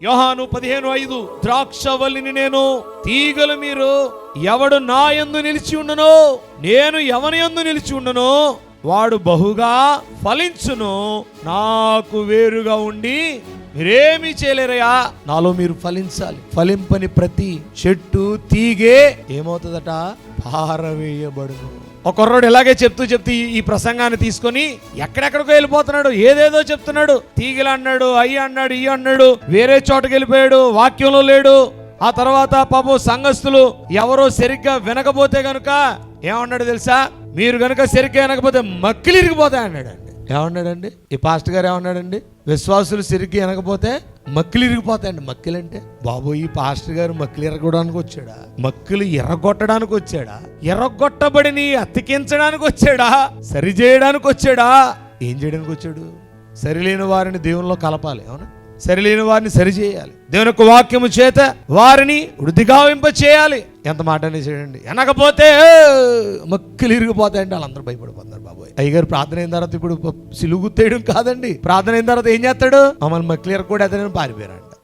యోహాను పదిహేను ఐదు ద్రాక్షవల్లిని నేను తీగలు మీరు ఎవడు నా యందు నిలిచి ఉండనో నేను ఎవని యందు నిలిచి ఉండనో వాడు బహుగా ఫలించును నాకు వేరుగా ఉండి మీరేమీ చేయలేరయ్యా. నాలో మీరు ఫలించాలి. ఫలింపని ప్రతి చెట్టు తీగే ఏమవుతుందట? పారవేయబడును. ఒక కుర్రోడు ఇలాగే చెప్తూ చెప్తూ ఈ- ఈ ప్రసంగాన్ని తీసుకొని ఎక్కడెక్కడికో వెళ్ళిపోతున్నాడు. ఏదేదో చెప్తున్నాడు. తీగలు అన్నాడు అయ్యి అన్నాడు ఇయ్యి అన్నాడు వేరే చోటకి వెళ్ళిపోయాడు వాక్యంలో లేడు. ఆ తర్వాత పాపం సంఘస్థులు ఎవరో సరిగ్గా వినకపోతే గనుక ఏమన్నాడు తెలుసా? మీరు గనుక సరిగ్గా వినకపోతే మక్కిలు ఇరిగిపోతాయి అన్నాడండి ఏమన్నాడండి? ఈ పాస్టర్ గారు ఏమన్నాడండి? విశ్వాసులు సరిగ్గా వినకపోతే మక్కిలు ఇరిగిపోతాయండి. మక్కిలు అంటే బాబు ఈ పాస్టర్ గారు మక్కిలు ఎరగడానికి వచ్చాడా? మక్కిలు ఎర్రగొట్టడానికి వచ్చాడా? ఎర్రగొట్టబడిని అతికించడానికి వచ్చాడా? సరి చేయడానికి వచ్చాడా? ఏం చేయడానికి వచ్చాడు? సరిలేని వారిని దేవునిలో కలపాలి అవునా? సరిలేని వారిని సరిచేయాలి దేవుని యొక్క వాక్యము చేత వారిని వృద్ధిగావింప చేయాలి ఎంత మాట చేయండి వెనకపోతే మక్కులు ఇరిగిపోతాయండి. వాళ్ళందరూ భయపడిపోతున్నారు బాబోయ్. అయ్యగారు ప్రార్థన అయిన తర్వాత ఇప్పుడు సిలుగు గుర్తేయడం కాదండి. ప్రార్థన అయిన తర్వాత ఏం చేస్తాడు? మమ్మల్ని మక్కులు కూడా అతను పారిపోయారండి.